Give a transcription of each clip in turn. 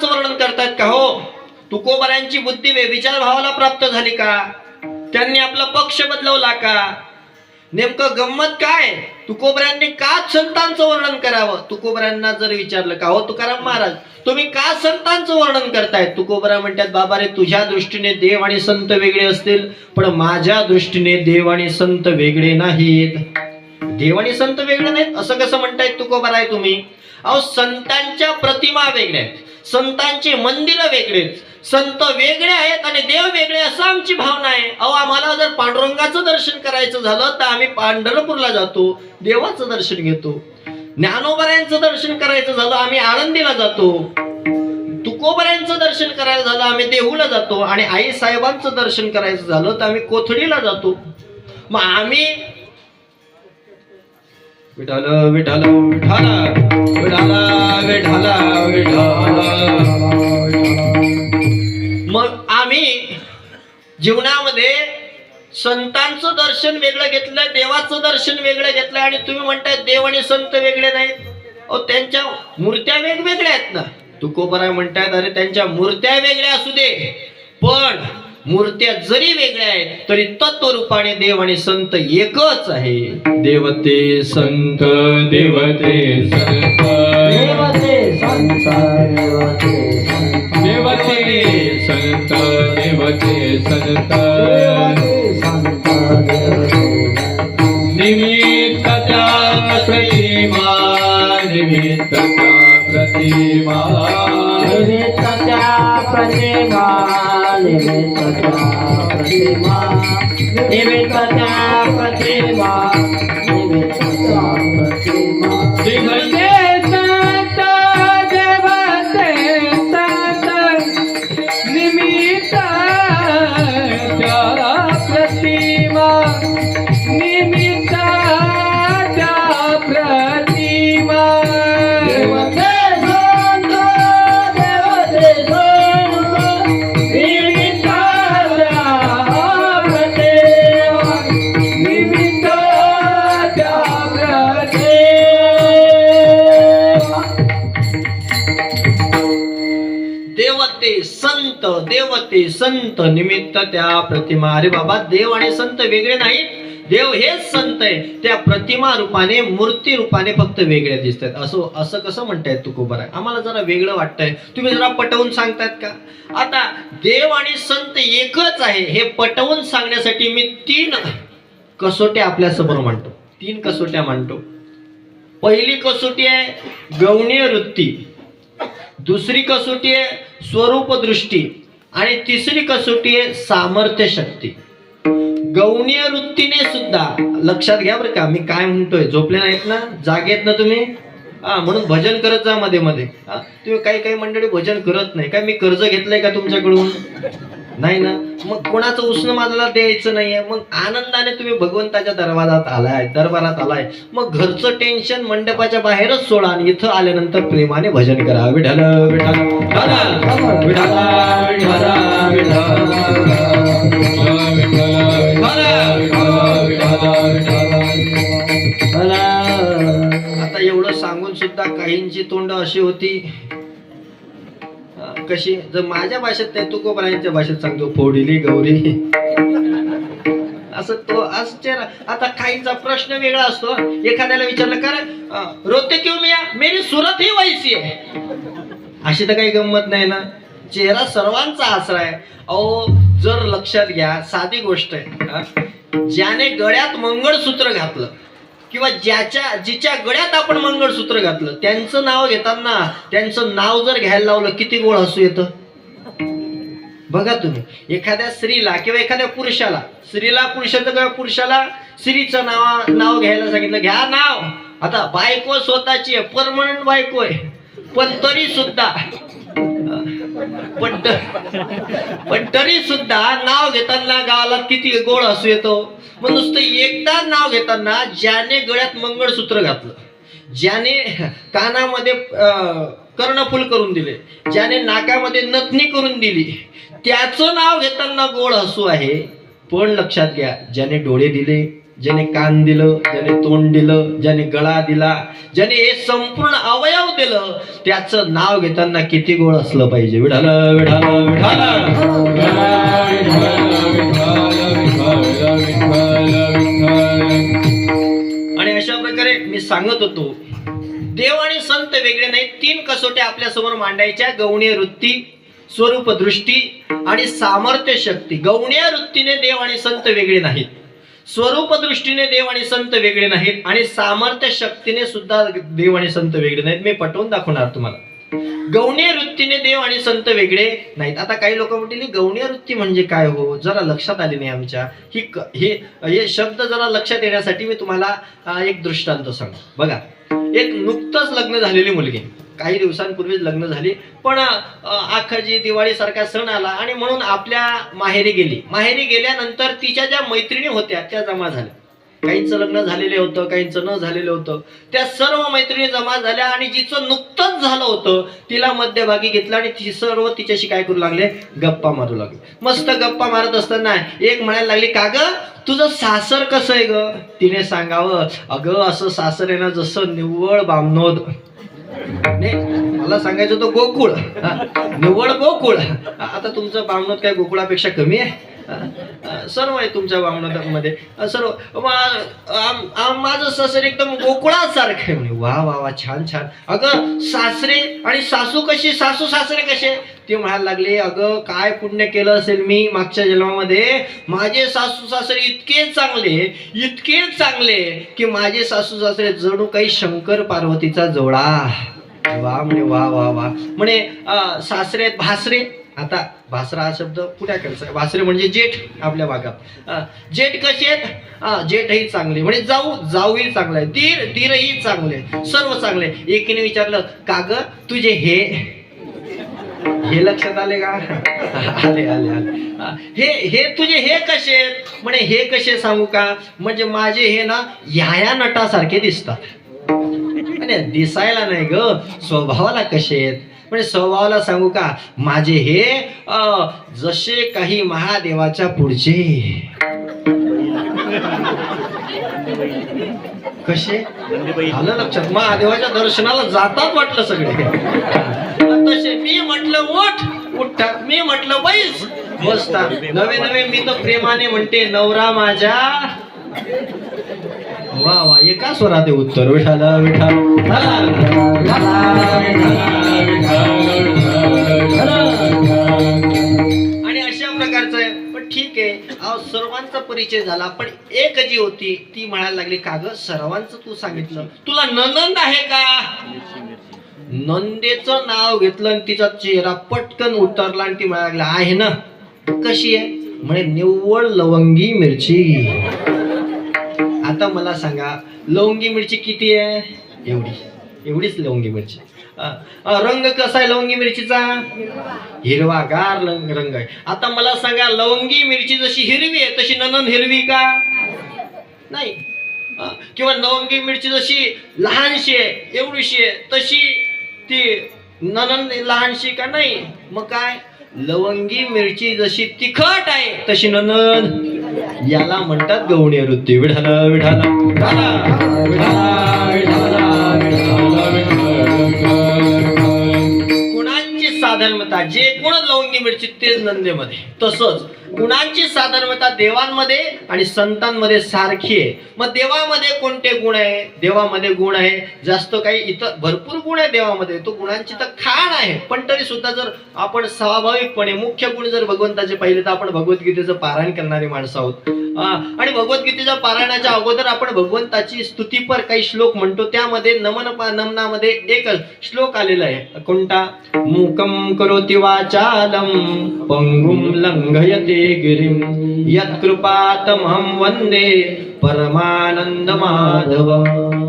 प्रतिमाचं वर्णन करतायत का हो? तुकोबऱ्यांची बुद्धी विचार भावाला प्राप्त झाली का? त्यांनी आपला पक्ष बदलवला का? नेमकं गंमत काय? तुकोबऱ्यांनी का संतांचं वर्णन करावं? तुकोबऱ्यांना जर विचारलं का हो तुकाराम महाराज तुम्ही का संतांचं वर्णन करताय? तुकोबरा म्हणतात बाबा रे तुझ्या दृष्टीने देव आणि संत वेगळे असतील पण माझ्या दृष्टीने देव आणि संत वेगळे नाहीत. देव आणि संत वेगळे नाहीत? असं कसं म्हणतायत तुकोबराय आहे तुम्ही? अहो संतांच्या प्रतिमा वेगळ्या आहेत. संतांची मंदिरं वेगळीच संत वेगळे आहेत आणि देव वेगळे असं आमची भावना आहे. अहो आम्हाला जर पांडुरंगाचं दर्शन करायचं झालं तर आम्ही पांढरपूरला जातो देवाचं दर्शन घेतो. ज्ञानोबऱ्यांचं दर्शन करायचं झालं आम्ही आळंदीला जातो. तुकोबऱ्यांचं दर्शन करायला झालं आम्ही देहूला जातो. आणि आई साहेबांचं दर्शन करायचं झालं तर आम्ही कोथडीला जातो. मग आम्ही विठाल विठाल विठाल. विठाला विठाला विठाला. मग आम्ही जीवनामध्ये संतांचं दर्शन वेगळं घेतलंय देवाचं दर्शन वेगळं घेतलंय आणि तुम्ही म्हणताय देव आणि संत वेगळे नाहीत. अहो त्यांच्या मूर्त्या वेगवेगळ्या आहेत ना. तुकोबराय म्हणतायत अरे त्यांच्या मूर्त्या वेगळ्या असू दे. पण मूर्त्या जरी वेगळ्या आहेत तरी तत्वरूपाने देव आणि संत एकच आहे. देवते संत देवते संत. देवते संत देवते संत. देवते संत देवते संत. देवते प्रतिमा संत देवते संत निमित्त त्या प्रतिमा. अरे बाबा देव आणि संत वेगळे नाहीत. देव हेच संत आहे. त्या प्रतिमा रूपाने मूर्ती रूपाने फक्त वेगळ्या दिसत आहेत असं असं कसं म्हणतायत तुकोबर आम्हाला जरा वेगळं वाटतंय. तुम्ही जरा पटवून सांगतायत का? आता देव आणि संत एकच आहे. हे पटवून सांगण्यासाठी मी तीन कसोट्या आपल्यासमोर मांडतो. तीन कसोट्या मांडतो. पहिली कसोटी आहे गौणीय वृत्ती. दुसरी कसोटी आहे स्वरूप दृष्टी आणि तिसरी कसोटी आहे सामर्थ्य शक्ती गौणीय वृत्तीने सुद्धा लक्षात घ्या बरं का मी काय म्हणतोय झोपले नाहीत ना? जागेत ना तुम्ही? हा म्हणून भजन करत जा मध्ये मध्ये. तुम्ही काही काही मंडळी भजन करत नाही. काय मी कर्ज घेतलंय का तुमच्याकडून? नाही ना मग कोणाचं उष्ण माझ्याला द्यायचं नाहीये मग आनंदाने तुम्ही भगवंताच्या दरबारात आलाय दरबारात आलाय मग घरचं टेन्शन मंडपाच्या बाहेरच सोडा आणि इथं आल्यानंतर प्रेमाने भजन करा विठाल विठाल विठाल विठाल विठाल आता एवढं सांगून सुद्धा काहींची तोंड अशी होती कशी? जर माझ्या भाषेत नाही तुकोबरायांच्या भाषेत सांगतो फोडिली गौरी. असं तो आश्चर्य आता काहींचा प्रश्न वेगळा असतो. एखाद्याला विचारलं कारण रोते क्यों मिया? मेरी सुरत ही वैसी आहे अशी तर काही गंमत नाही ना. चेहरा सर्वांचा आसरा आहे. अहो जर लक्षात घ्या साधी गोष्ट आहे. ज्याने गळ्यात मंगळसूत्र घातलं किंवा ज्याच्या जिच्या गळ्यात आपण मंगळसूत्र घातलं त्यांचं नाव घेताना त्यांचं नाव जर घ्यायला लावलं किती गोळ हसू येतं? बघा तुम्ही एखाद्या स्त्रीला किंवा एखाद्या पुरुषाला स्त्रीला पुरुषाचं किंवा पुरुषाला स्त्रीचं नाव नाव घ्यायला सांगितलं घ्या नाव. आता बायको स्वतःची आहे परमनंट बायको आहे पण तरी सुद्धा पण पण तरी सुद्धा नाव घेताना गावाला किती गोड असू येतो? मग नुसतं एकदा नाव घेताना ज्याने गळ्यात मंगळसूत्र घातलं ज्याने कानामध्ये कर्णफुल करून दिले ज्याने नाकामध्ये नथनी करून दिली त्याचं नाव घेताना गोड हसू आहे. पण लक्षात घ्या ज्याने डोळे दिले ज्याने कान दिलं ज्याने तोंड दिलं ज्याने गळा दिला ज्याने हे संपूर्ण अवयव दिलं त्याचं नाव घेताना किती गोळ असलं पाहिजे. विढाल विढाल विढाल सांगत होतो. देव आणि संत वेगळे नाही. तीन कसोट्या आपल्यासमोर मांडायच्या. गौणीय वृत्ती स्वरूप दृष्टी आणि सामर्थ्य शक्ती. गौणीय वृत्तीने देव आणि संत वेगळे नाहीत. स्वरूप दृष्टीने देव आणि संत वेगळे नाहीत आणि सामर्थ्य शक्तीने सुद्धा देव आणि संत वेगळे नाहीत. मी पटवून दाखवणार तुम्हाला. गौणीय वृत्तीने देव आणि संत वेगळे नाहीत. आता काही लोक म्हणतील "ही गौणीय वृत्ती म्हणजे काय हो? जरा लक्षात आली नाही आमच्या. ही हे हे शब्द जरा लक्षात येण्यासाठी मी तुम्हाला एक दृष्टांत सांगतो. बघा एक नुकतंच लग्न झालेली मुलगी. काही दिवसांपूर्वीच लग्न झाली पण आखाजी दिवाळी सारखा सण आला आणि म्हणून आपल्या माहेरी गेली. माहेरी गेल्यानंतर तिच्या ज्या मैत्रिणी होत्या त्या जमा झाल्या. काहींचं लग्न झालेलं होतं काहींचं न झालेलं होतं. त्या सर्व मैत्रिणी जमा झाल्या आणि जिचं नुकतंच झालं होतं तिला मध्यभागी घेतलं आणि ती सर्व तिच्याशी काय करू लागले? गप्पा मारू लागले. मस्त गप्पा मारत असताना एक म्हणायला लागली का ग? तुझं सासर कसं आहे ग? तिने सांगावं अगं असं सासर आहे ना जसं निव्वळ बामनोद. नाही मला सांगायचं होतं गोकुळ. निव्वळ गोकुळ. आता तुमचं बामणोद काय गोकुळापेक्षा कमी आहे? सर्व आहे तुमच्या वामनामध्ये सर्व माझं सासर एकदम गोकुळासारखं आहे म्हणे. वा वा वा छान छान. अगं सासरे आणि सासू कशी? सासू सासरे कसे? ते म्हणायला लागले अगं काय पुण्य केलं असेल मी मागच्या जन्मामध्ये? माझे सासू सासरे इतके चांगले इतके चांगले की माझे सासू सासरे जणू काही शंकर पार्वतीचा जोडा. वा म्हणे वा वा वा. म्हणे सासरे भासरे. आता भासरा हा शब्द कुठ्याकडचा भासरे म्हणजे जेठ आपल्या भागात. जेठ कसे आहेत? अं, जेठही चांगले. म्हणजे जाऊ जाऊही चांगलं आहे. दीर दीरही चांगले सर्व चांगले एकीने विचारलं का ग? तुझे हे हे लक्षात आले का? आले आले आले. हे हे तुझे हे कसे आहेत? म्हणे हे कसे सांगू का? म्हणजे माझे हे ना ह्या नटासारखे दिसतात. दिसायला नाही ग. स्वभावाला कसे आहेत? म्हणजे स्वभावाला सांगू का माझे हे अ, जसे काही महादेवाच्या पुढचे. कसे? आलं लक्षात. महादेवाच्या दर्शनाला जातात वाटलं सगळे. तसे मी म्हटलं उठ उठतात मी म्हटलं बैस. बसता नवे नवे मी तर प्रेमाने म्हणते नवरा माझ्या. वा वा एका स्वरात उत्तर? विठाल विठाल आणि अशा प्रकारचं आहे. पण ठीक आहे. अहो सर्वांचा परिचय झाला. पण एक जी होती ती म्हणायला लागली का ग सर्वांचं तू सांगितलं. तुला ननंद आहे का? नंदेचं नाव घेतलं आणि तिचा चेहरा पटकन उतरला आणि ती म्हणायला लागली आहे ना. कशी आहे? म्हणे निव्वळ लवंगी मिरची. आता मला सांगा लवंगी मिरची किती आहे? एवढी. एवढीच लवंगी मिरची. रंग कसा आहे लवंगी मिरचीचा? हिरवागार रंग रंग आहे. आता मला सांगा लवंगी मिरची जशी हिरवी आहे तशी ननन हिरवी का? नाही. किंवा लवंगी मिरची जशी लहानशी आहे एवढीशी आहे तशी ती ननन लहानशी का नाही? मग काय? लवंगी मिरची जशी तिखट आहे तशी ननन याला म्हणतात गवणी वृत्ती विढाला विढाला विढाला गुणांची साधर्मता जे गुण लावून मिरची तेच नंदेमध्ये तसंच गुणांची साधर्मता देवांमध्ये आणि संतांमध्ये सारखी आहे. मग देवामध्ये कोणते गुण आहे? देवामध्ये गुण आहे. जास्त काही इतर भरपूर गुण आहे देवामध्ये. तो गुणांची तर खाण आहे. पण तरी सुद्धा जर आपण स्वाभाविकपणे मुख्य गुण जर भगवंताचे पाहिले तर आपण भगवद्गीतेचं पारायण करणारी माणसं आहोत. आणि भगवद्गीतेच्या पारायणाच्या अगोदर आपण भगवंताची स्तुतीपर काही श्लोक म्हणतो. त्यामध्ये नमन नमनामध्ये एक श्लोक आलेला आहे. कोणता? मुकम करोति वाचालम पंगुम लंघयते गिरिं। यत्कृपातमहं वंदे परमानंद माधव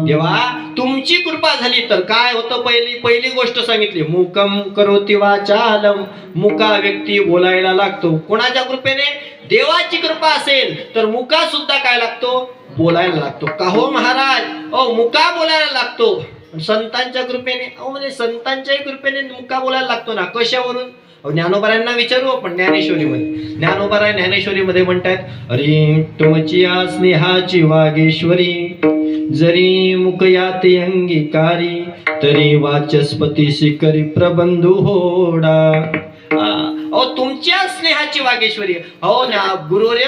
देवा तुमची कृपा झाली तर काय होतं पहिली पहिली गोष्ट सांगितली? मुकम करोती वाचालम मुका व्यक्ती बोलायला लागतो. कोणाच्या कृपेने? देवाची कृपा असेल तर मुका सुद्धा काय लागतो? बोलायला लागतो. का हो महाराज? ओ मुका बोलायला लागतो. संतांच्या कृपेने अहो म्हणजे संतांच्याही कृपेने मुका बोलायला लागतो ना? कशावरून? अहो, ज्ञानोबारायांना विचारू आपण ज्ञानेश्वरीमध्ये. ज्ञानोबाराय ज्ञानेश्वरीमध्ये म्हणतात अरे तुमची या स्नेहाची वागेश्वरी. जरी मुकयाते अंगीकारी तरी वाचस्पती शिकरी प्रबंधू होडा. अहो तुमच्या स्नेहाची वागेश्वरी. अहो ना गुरुवर्य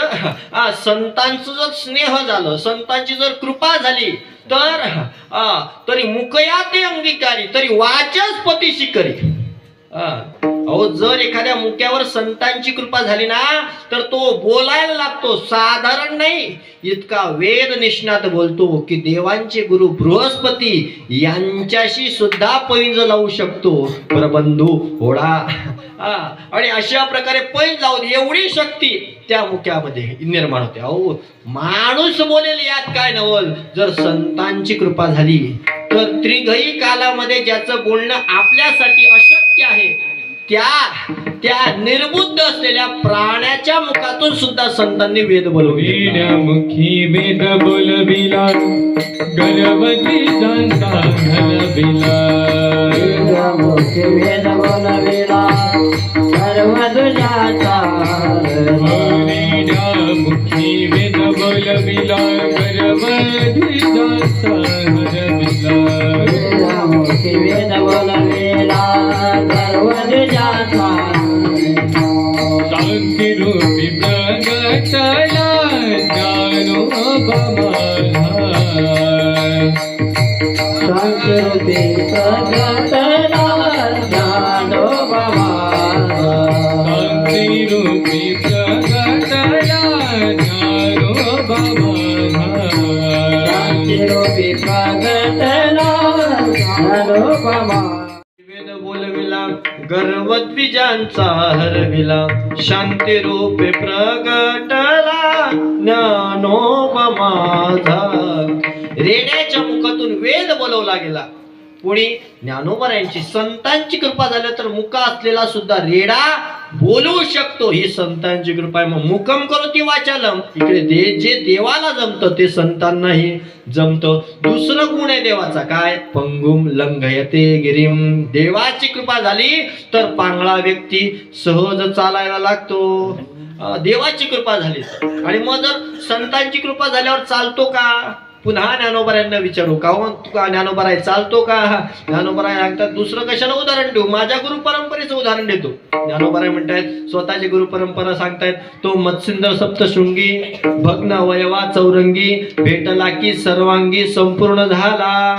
संतांचं जर स्नेह झालं संतांची जर कृपा झाली तर आ, तरी मुकयाते अंगीकारी तरी वाचस्पती शिकरी आ, अहो जर एखाद्या मुक्यावर संतांची कृपा झाली ना तर तो बोलायला लागतो. साधारण नाही. इतका वेद निष्णात बोलतो की देवांचे गुरु बृहस्पती यांच्याशी सुद्धा पैंज लावू शकतो. प्रबंधू होडा आणि अशा प्रकारे पैंज लावून एवढी शक्ती त्या मुक्यामध्ये निर्माण होते. अहो माणूस बोलेल यात काय नवल? जर संतांची कृपा झाली तर त्रिघई कालामध्ये ज्याचं बोलणं आपल्यासाठी अशक्य आहे त्या त्या निर्बुद्ध असलेल्या प्राण्याच्या मुखातून सुद्धा संतांनी वेद बोलवले. मुखी वेद बोलविला गणपती जाणता घालविला वेद बोलविला सर्व तुझ्याचा शांती रूपी प्रगटला प्रगटला सर्वद्विजांचा हरविला शांती रूपे प्रगटला ज्ञानोबा माझा. रेड्याच्या मुखातून वेद बोलवला गेला. कोणी ज्ञानोबरायांची संतांची कृपा झाली तर मुका असलेला सुद्धा रेडा बोलू शकतो. ही संतांची कृपा आहे. मग मुकम करो ती वाचालम. इकडे दे जे देवाला जमतं ते संतांनाही जमतं. दुसरं गुण आहे देवाचा. काय? पंगुम लंघयते गिरीम. देवाची कृपा झाली तर पांगळा व्यक्ती सहज चालायला लागतो. देवाची कृपा झाली आणि मग जर संतांची कृपा झाल्यावर चालतो का? पुन्हा ज्ञानोबरायांना विचारू. का हो? तुका ज्ञानोबराय चालतो का? ज्ञानोबराय सांगतात दुसरं कशाला उदाहरण देऊ? माझ्या गुरु परंपरेचं उदाहरण देतो. ज्ञानोबराय म्हणतायत स्वतःची गुरु परंपरा सांगतायत तो मत्स्येंद्र सप्तशृंगी भग्न वयवा चौरंगी भेटला की सर्वांगी संपूर्ण झाला.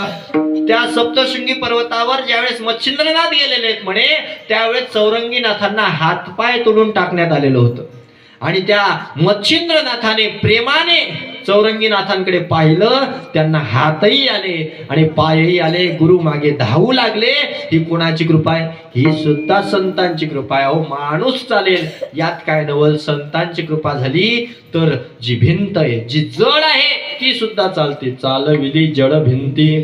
त्या सप्तशृंगी पर्वतावर ज्यावेळेस मच्छिंद्रनाथ गेलेले आहेत म्हणे त्यावेळेस चौरंगीनाथांना हातपाय तोडून टाकण्यात आलेलं होतं. आणि त्या मच्छिंद्रनाथाने प्रेमाने चौरंगीनाथांकडे पाहिलं त्यांना हातही आले आणि पायही आले. गुरु मागे धावू लागले. ही कोणाची कृपा आहे? ही सुद्धा संतांची कृपा आहे. अहो माणूस चालेल. यात काय नवल? संतांची कृपा झाली तर जी भिंत आहे. जी जड आहे ती सुद्धा चालते. चालविली जड भिंती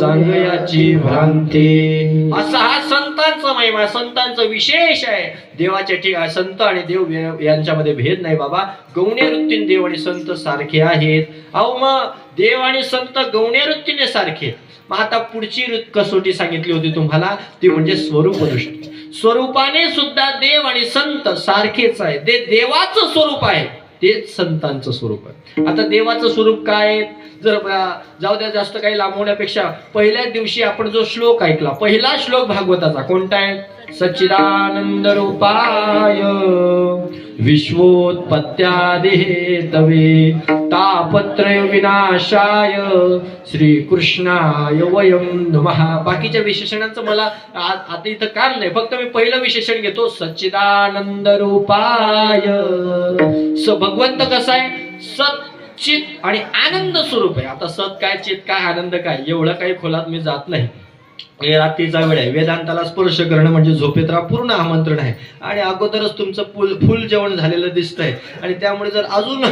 चांगल्याची भ्रांती. असा हा संतांचा महिमा संतांचं विशेष आहे. देवाच्या ठिकाणी संत आणि देव यांच्यामध्ये भेद नाही बाबा. गौणे वृत्तीने देव आणि संत सारखे आहेत. अहो मग देव आणि संत गौणे वृत्तीने सारखे मग आता पुढची वृत्त कसोटी सांगितली होती तुम्हाला? ती म्हणजे स्वरूप दृष्टी स्वरूपाने सुद्धा देव आणि संत सारखेच आहे ते देवाचं स्वरूप आहे. तेच संतांचं स्वरूप आहे आता देवाचं स्वरूप काय आहे? जर जाऊ द्या जास्त काही लांबवण्यापेक्षा पहिल्याच दिवशी आपण जो श्लोक ऐकला पहिला श्लोक भागवताचा कोणता आहे सच्चिदानंद रूपाय विश्वोत्पत्त्यादिहे तवे अपत्रय विनाशाय. श्रीकृष्णाय वयम नमः. बाकीच्या विशेषणांचं मला आता इथं काम नाही. फक्त मी पहिलं विशेषण घेतो. सच्चिदानंद रूपाय. स भगवंत कसा आहे? सत चित आणि आनंद स्वरूप आहे. आता सत काय चित काय आनंद काय एवढं काही खोलात मी जात नाही. रात्रीचा वेळ आहे. वेदांताला स्पर्श करणं म्हणजे झोपेत राहा पूर्ण आमंत्रण आहे. आणि अगोदरच तुमचं फुल फुल जेवण झालेलं दिसतंय. आणि त्यामुळे जर अजून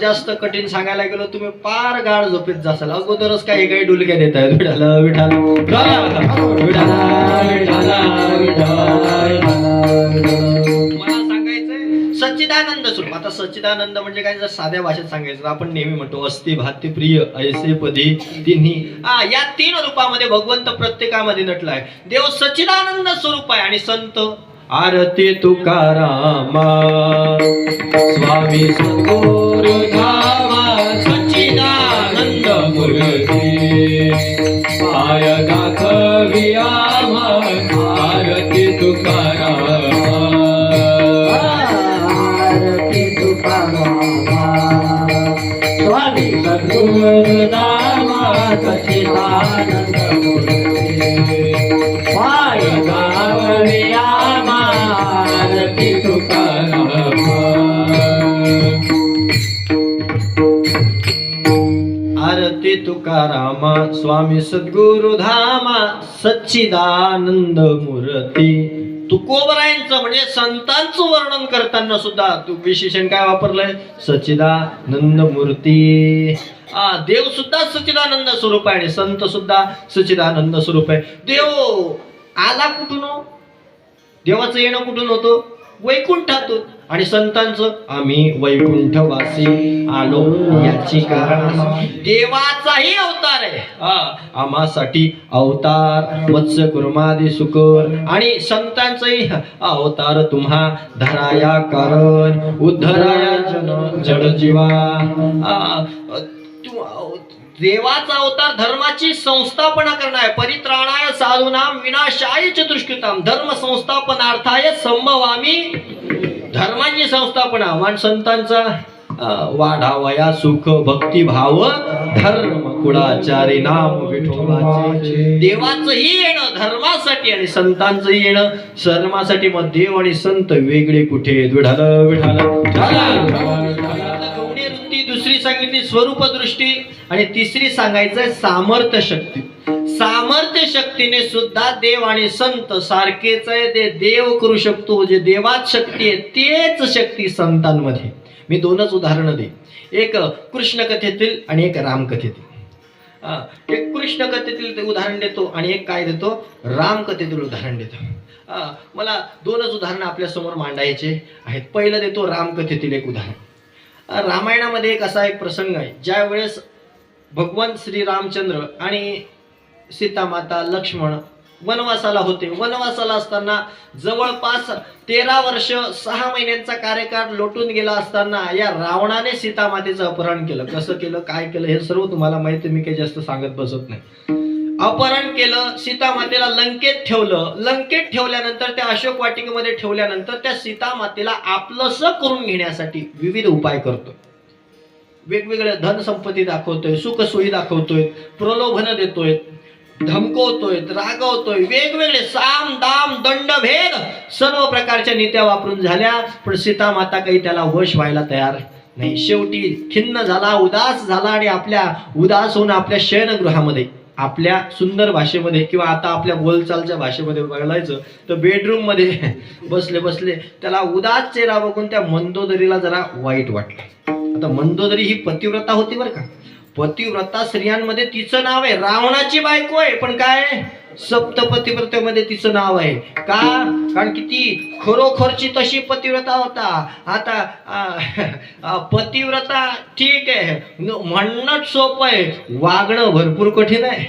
जास्त कठीण सांगायला गेलो तुम्ही पार गाळ झोपेत जासाल. अगोदरच काही काही डुलक्या देत आहेत. विठाल विठाल विठाल विठाल मला सच्चिदानंद स्वरूप. आता सच्चिदानंद म्हणजे काय? जर साध्या भाषेत सांगायचं तर आपण नेहमी म्हणतो अस्ति भात्य प्रिय ऐसे पदी तिन्ही. हा या तीन रूपामध्ये भगवंत प्रत्येकामध्ये नटलाय. देव सच्चिदानंद स्वरूप आहे आणि संत आरती तुकारामा. स्वामी तुकारामा स्वामी सद्गुरु धामा सच्चिदानंद मूर्ती. तुकोबरायांचं म्हणजे संतांचं वर्णन करताना सुद्धा तू विशेषण काय वापरलंय? सच्चिदानंद मूर्ती. आ देव सुद्धा सच्चिदानंद स्वरूप आहे आणि संत सुद्धा सच्चिदानंद स्वरूप आहे. देव आला कुठून हो? देवाचं येणं कुठून होतो? वैकुंठातून. आणि संतांचं आम्ही वैकुंठवासी आलो. याची कारण देवाचाही अवतार आहे. आम्हासाठी अवतार मत्स्य कुर्मादी सुकर आणि संतांचाही अवतार तुम्हा धराया कारण उद्धराया जन जड जीवा. देवाचा अवतार धर्माची संस्थापना करणार आहे परित्राणाय साधूनाम विनाशाय चतुष्कृताम धर्म संस्थापनार्थाय संभवामी संस्थापना मान संतांचा अं, वाढावया सुख भक्ती भाव धर्म कुळाचारी नाम विठोबाचे. देवाचंही येणं धर्मासाठी आणि संतांचंही येणं धर्मासाठी मग देव आणि संत वेगळे कुठे? विठाल विठाल सांगितली स्वरूप दृष्टी आणि तिसरी सांगायचं सामर्थ्य शक्ती. सामर्थ्य शक्तीने सुद्धा देव आणि संत सारखेच आहे. ते देव करू शकतो जे देवात शक्ती आहे तेच शक्ती संतांमध्ये. मी दोनच उदाहरणं दे एक कृष्ण कथेतील आणि एक रामकथेतील. एक कृष्ण कथेतील उदाहरण देतो आणि एक काय देतो? रामकथेतील उदाहरण देतो. मला दोनच उदाहरणं आपल्यासमोर मांडायचे आहेत. पहिलं देतो रामकथेतील एक उदाहरण. रामायणामध्ये एक असा एक प्रसंग आहे. ज्या वेळेस भगवान श्री रामचंद्र आणि सीतामाता लक्ष्मण वनवासाला होते. वनवासाला असताना जवळपास तेरा वर्ष सहा महिन्यांचा कार्यकाळ लोटून गेला असताना या रावणाने सीतामातेचं अपहरण केलं. कसं केलं काय केलं हे सर्व तुम्हाला माहिती आहे, मी काही जास्त सांगत बसत नाही. अपहरण केलं सीतामातेला लंकेत ठेवलं. लंकेत ठेवल्यानंतर त्या अशोक वाटिकेमध्ये ठेवल्यानंतर त्या सीतामातेला आपलंस करून घेण्यासाठी विविध उपाय करतो वेगवेगळ्या धनसंपत्ती दाखवतोय सुखसोयी दाखवतोय प्रलोभन देतोय धमकवतोय रागवतोय वेगवेगळे साम दाम दंड भेद सर्व प्रकारच्या नीत्या वापरून झाल्या पण सीतामाता काही त्याला वश व्हायला तयार नाही. शेवटी खिन्न झाला उदास झाला आणि आपल्या उदास होऊन आपल्या शयनगृहामध्ये आपल्या सुंदर भाषेमध्ये किंवा आता आपल्या बोलचालच्या भाषेमध्ये बघायचं तर बेडरूममध्ये बसले बसले त्याला उदास चेहरा बघून त्या मंदोदरीला जरा वाईट वाटलं. आता मंदोदरी ही पतिव्रता होती बरं का. पतिव्रता स्त्रियांमध्ये तिचं नाव आहे रावणाची बायको आहे. पण काय? सप्तपती सप्तपतिव्रतेमध्ये तिचं नाव आहे. का? कारण की ती खरोखरची तशी पतिव्रता होता. आता पतिव्रता ठीक आहे. म्हणणं सोपं आहे. वागणं भरपूर कठीण आहे.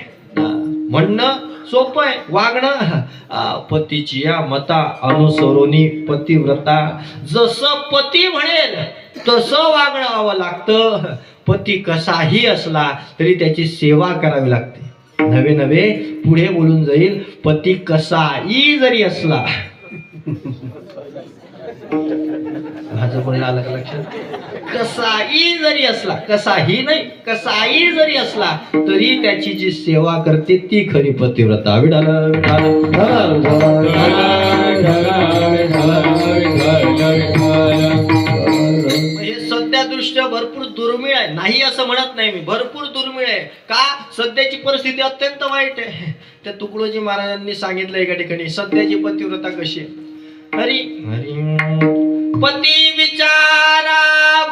म्हणणं सोपं आहे. वागणं पतीची या मता अनुसरोनी पतिव्रता. जसं पती म्हणेल तसं व्हावं लागतं. पती कसाही असला तरी त्याची सेवा करावी लागते. नवे नवे पुढे बोलून जाईल. पती कसाही जरी असला. माझं बोलणं आलं का लक्षात? कसाही जरी असला कसाही नाही कसाही जरी असला तरी त्याची जी सेवा करते ती खरी पतिव्रता. विडाल विडाल. भरपूर दुर्मिळ आहे. नाही असं म्हणत नाही मी. भरपूर दुर्मिळ आहे. का? सध्याची परिस्थिती अत्यंत वाईट आहे. त्या तुकडोजी महाराजांनी सांगितलं एका ठिकाणी सध्याची पतिव्रता कशी आहे? हरी. हरी. पती विचारा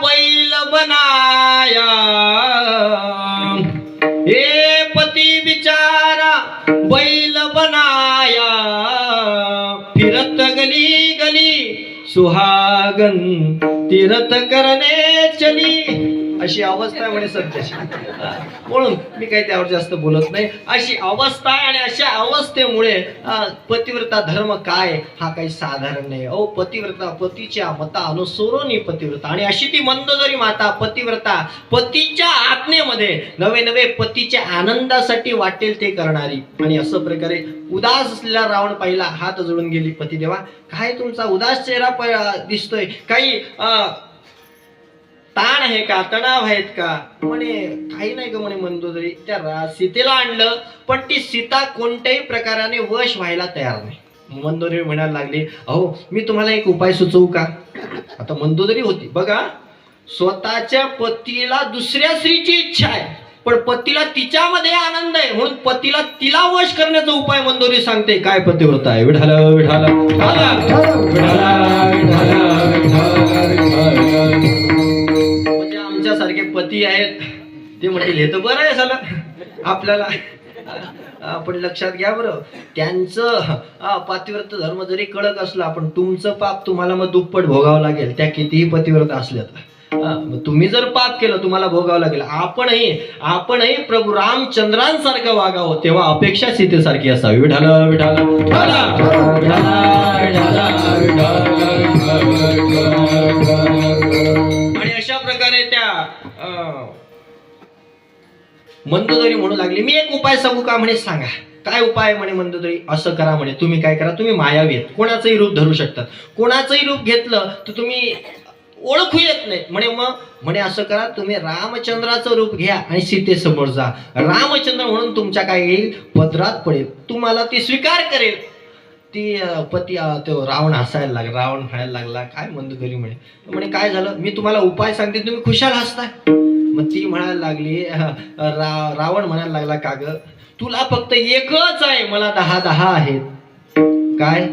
बैल बनाया. हे पती बिचारा बैल बनाया. फिरत गली गली सुहागन तीर्थ करणे चली अशी अवस्था आहे म्हणे सध्याची. म्हणून मी काही त्यावर जास्त बोलत नाही. अशी अवस्था आहे आणि अशा अवस्थेमुळे पतिव्रता धर्म काय? हा काही साधारण नाही. अहो पतिव्रता पतीच्या मता अनुसरून पतिव्रता. आणि अशी ती मंदोदरी माता पतिव्रता पतीच्या आज्ञेमध्ये नवे नवे पतीच्या आनंदासाठी वाटेल ते करणारी. आणि असं प्रकारे उदास असलेला रावण पाहिला हात जोडून गेली पतिदेवा. काय तुमचा उदास चेहरा दिसतोय? काही अं ताण आहे का तणाव आहेत का? म्हणे काही नाही ग म्हणे मंदोदरी त्या सीतेला आणलं पण ती सीता कोणत्याही प्रकाराने वश व्हायला तयार नाही. मंदोदरी म्हणायला लागली अहो मी तुम्हाला एक उपाय सुचवू का? आता मंदोदरी होती. बघा स्वतःच्या पतीला दुसऱ्या स्त्रीची इच्छा आहे पण पतीला तिच्यामध्ये आनंद आहे. म्हणून पतीला तिला वश करण्याचा उपाय मंदोरी सांगते. काय पतिव्रत आहे? विठाल विठाल विठाल विठ्ठला पती आहेत ते म्हणतील हे तर बरं आहे झालं आपल्याला आपण लक्षात घ्या बरं त्यांचं हा, पातिव्रत धर्म जरी कडक असला पण तुमचं पाप तुम्हाला मग दुप्पट भोगावं लागेल त्या कितीही पतिव्रत असल्या तर तुम्ही जर पाप केलं तुम्हाला भोगावं लागेल आपणही आपणही प्रभू रामचंद्रांसारखं वागावं तेव्हा अपेक्षा सीतेसारखी असावी विठाल विठाल आणि अशा प्रकारे त्या मंदोदरी म्हणू लागली. मी एक उपाय सांगू का म्हणे? सांगा. काय उपाय म्हणे मंदोदरी? असं करा म्हणे. तुम्ही काय करा? तुम्ही मायावी आहेत. कोणाचंही रूप धरू शकतात कोणाचंही रूप घेतलं तर तुम्ही ओळखू येत नाही. म्हणे मग? म्हणे असं करा. तुम्ही रामचंद्राचं रूप घ्या आणि सीतेसमोर जा. रामचंद्र म्हणून तुमच्या काय येईल? पदरात पडेल. तुम्हाला ती स्वीकार करेल. ती पती तो रावण हसायला लागला. रावण म्हणायला लागला काय मंदोदरी म्हणे? म्हणे काय झालं? मी तुम्हाला उपाय सांगते. तुम्ही खुशाल हसताय. मग ती म्हणायला लागली रा रावण म्हणायला लागला का ग तुला फक्त एकच आहे मला दहा दहा आहेत. काय?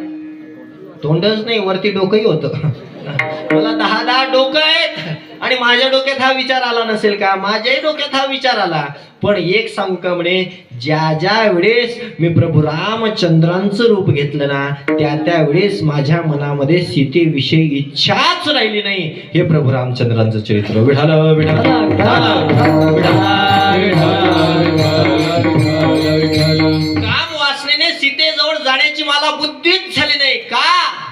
तोंडच नाही वरती डोकंही होतं. मला दहा दहा डोकं आहेत. आणि माझ्या डोक्यात हा विचार आला नसेल का? माझ्याही डोक्यात हा विचार आला. पण एक सांगू का म्हणे ज्या ज्या वेळेस मी प्रभू रामचंद्रांचं रूप घेतलं ना त्या त्या वेळेस माझ्या मनामध्ये सीतेविषयी इच्छाच राहिली नाही. हे प्रभू रामचंद्रांचं चरित्र. विठाल विठाल काम वासनेने सीतेजवळ जाण्याची मला बुद्धी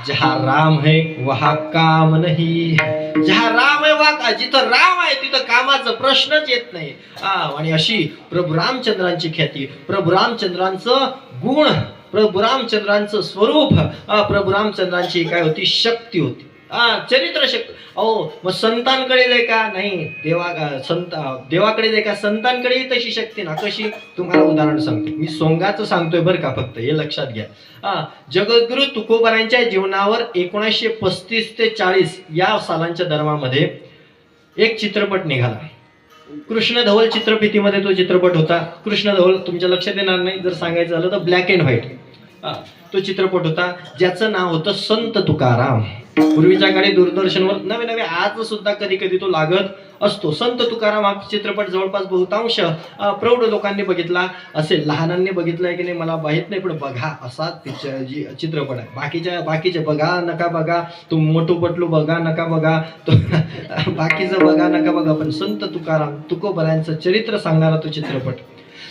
जहा राम है वहा काम नाही जहा राम आहे वा जिथं राम आहे तिथं कामाचा प्रश्नच येत नाही. आणि अशी प्रभू रामचंद्रांची ख्याती प्रभू रामचंद्रांचं गुण प्रभू रामचंद्रांचं स्वरूप प्रभू रामचंद्रांची काय होती? शक्ती होती. हा चरित्र शक्ती. अहो मग संतांकडे जाय का? नाही देवा संत देवाकडे जाय का? संतांकडेही तशी शक्ती ना. कशी? तुम्हाला उदाहरण सांगतो. मी सोंगाचं सांगतोय बरं का फक्त हे लक्षात घ्या. हा जगद्गुरु तुकोबारांच्या जीवनावर एकोणीसशे पस्तीस ते चाळीस या सालांच्या धर्मामध्ये एक चित्रपट निघाला. कृष्ण धवल चित्रफितीमध्ये तो चित्रपट होता. कृष्ण धवल तुमच्या लक्षात येणार नाही. जर सांगायचं झालं तर ब्लॅक अँड व्हाईट तो चित्रपट होता ज्याचं नाव होतं संत तुकाराम. पूर्वीच्या काळी दूरदर्शनवर नवे नवे आज सुद्धा कधी कधी तो लागत असतो. संत तुकाराम हा चित्रपट जवळपास बहुतांश प्रौढ लोकांनी बघितला असेल लहानांनी बघितलाय की नाही मला माहीत नाही पण बघा असा पिक्चर जी चित्रपट आहे. बाकीच्या बाकीचे बघा नका बघा तू मोठू पटलू बघा नका बघा तो बाकीचं बघा नका बघा पण संत तुकाराम तुकोबरायांचं चरित्र सांगणारा तो चित्रपट.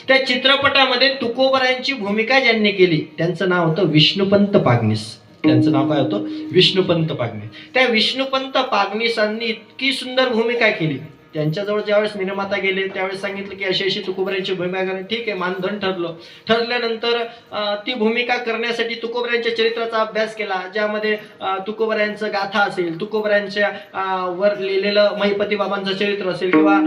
त्या चित्रपटामध्ये तुकोबरायांची भूमिका ज्यांनी केली त्यांचं नाव होतं विष्णुपंत पागनीस. त्यांचं नाव काय होतं? विष्णुपंत पागनीस. त्या विष्णुपंत पागनीसांनी इतकी सुंदर भूमिका केली. त्यांच्याजवळ ज्यावेळेस निर्माता गेले त्यावेळेस सांगितलं की अशी अशी तुकोबऱ्यांची भूमिका करा ठीक आहे मानधन ठरलं. ठरल्यानंतर ती भूमिका करण्यासाठी तुकोबऱ्यांच्या चरित्राचा अभ्यास केला ज्यामध्ये तुकोबऱ्यांचं गाथा असेल तुकोबऱ्यांच्या वर लिहिलेलं महिपती बाबांचं चरित्र असेल किंवा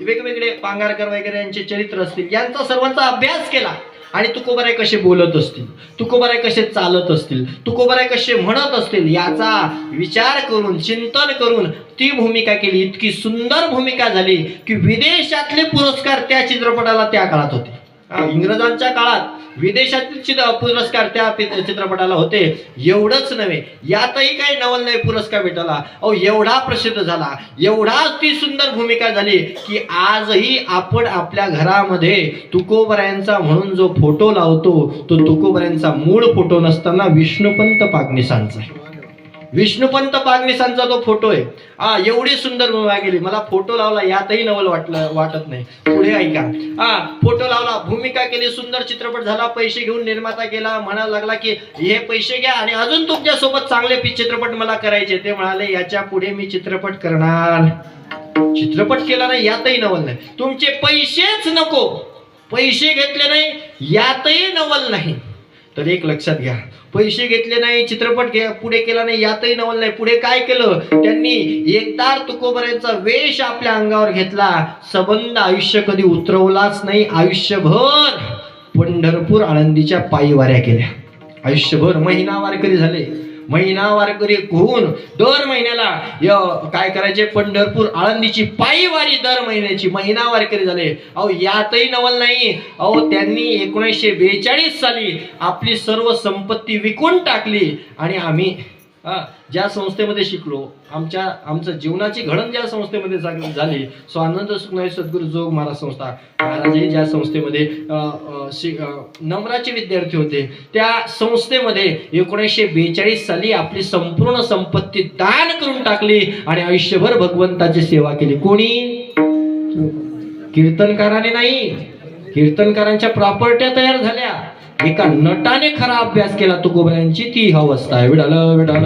वेगवेगळे पांगारकर वगैरे यांचे चरित्र असतील यांचा सर्वांचा अभ्यास केला आणि तुकोबराय कसे बोलत असतील तुकोबराय कसे चालत असतील तुकोबराय कसे म्हणत असतील याचा विचार करून चिंतन करून ती भूमिका केली इतकी सुंदर भूमिका झाली की विदेशातले पुरस्कार त्या चित्रपटाला त्या काळात होते. इंग्रजांच्या काळात विदेशातील चित्र पुरस्कार त्या चित्रपटाला होते. एवढंच नव्हे यातही काही नवल नाही पुरस्कार भेटला. अहो एवढा प्रसिद्ध झाला. एवढा ती सुंदर भूमिका झाली की आजही आपण आपल्या घरामध्ये तुकोबऱ्यांचा म्हणून जो फोटो लावतो तो तुकोबऱ्यांचा मूळ फोटो नसताना विष्णुपंत पागनिसांचा आहे. विष्णुपंत पागनीसांचा तो फोटो आहे हा एवढी सुंदर मुभा गेली. मला फोटो लावला यातही नवल वाटलं वाटत नाही. पुढे ऐका. हा फोटो लावला भूमिका केली सुंदर चित्रपट झाला पैसे घेऊन निर्माता केला म्हणायला लागला की हे पैसे घ्या आणि अजून तुमच्यासोबत चांगले चित्रपट मला करायचे. ते म्हणाले याच्यापुढे मी चित्रपट करणार. चित्रपट केला नाही यातही नवल नाही. तुमचे पैसेच नको. पैसे घेतले नाही यातही नवल नाही. तर एक लक्षात घ्या. पैसे घेतले नाही चित्रपट घ्या पुढे केला नाही यातही नवल नाही. पुढे काय केलं? त्यांनी एकदार तुकोबऱ्यांचा वेश आपल्या अंगावर घेतला. सबंध आयुष्य कधी उतरवलाच नाही आयुष्यभर पंढरपूर आळंदीच्या पायी वाऱ्या केल्या. आयुष्यभर महिनावार कधी झाले? महिना वारकरी होऊन दर महिन्याला य- काय करायचे? पंढरपूर आळंदीची पायी वारी दर महिन्याची महिना वारकरी झाले. अहो यातही नवल नाही. अहो त्यांनी एकोणीसशे बेचाळीस साली आपली सर्व संपत्ती विकून टाकली. आणि आम्ही हा, ज्या संस्थेमध्ये शिकलो आमच्या आमचं जीवनाची घडण ज्या संस्थेमध्ये झाली झाली आनंद सुखनाई सद्गुरू जोग महाराज संस्था. महाराजही ज्या संस्थेमध्ये शि- नम्राचे विद्यार्थी होते त्या संस्थेमध्ये एकोणीसशे बेचाळीस साली आपली संपूर्ण संपत्ती दान करून टाकली आणि आयुष्यभर भगवंताची सेवा केली. कोणी? कीर्तनकाराने नाही. कीर्तनकारांच्या प्रॉपर्ट्या तयार झाल्या. एका नटाने खरा अभ्यास केला तुकोबऱ्यांची ती अवस्था आहे. विडाल विडाल.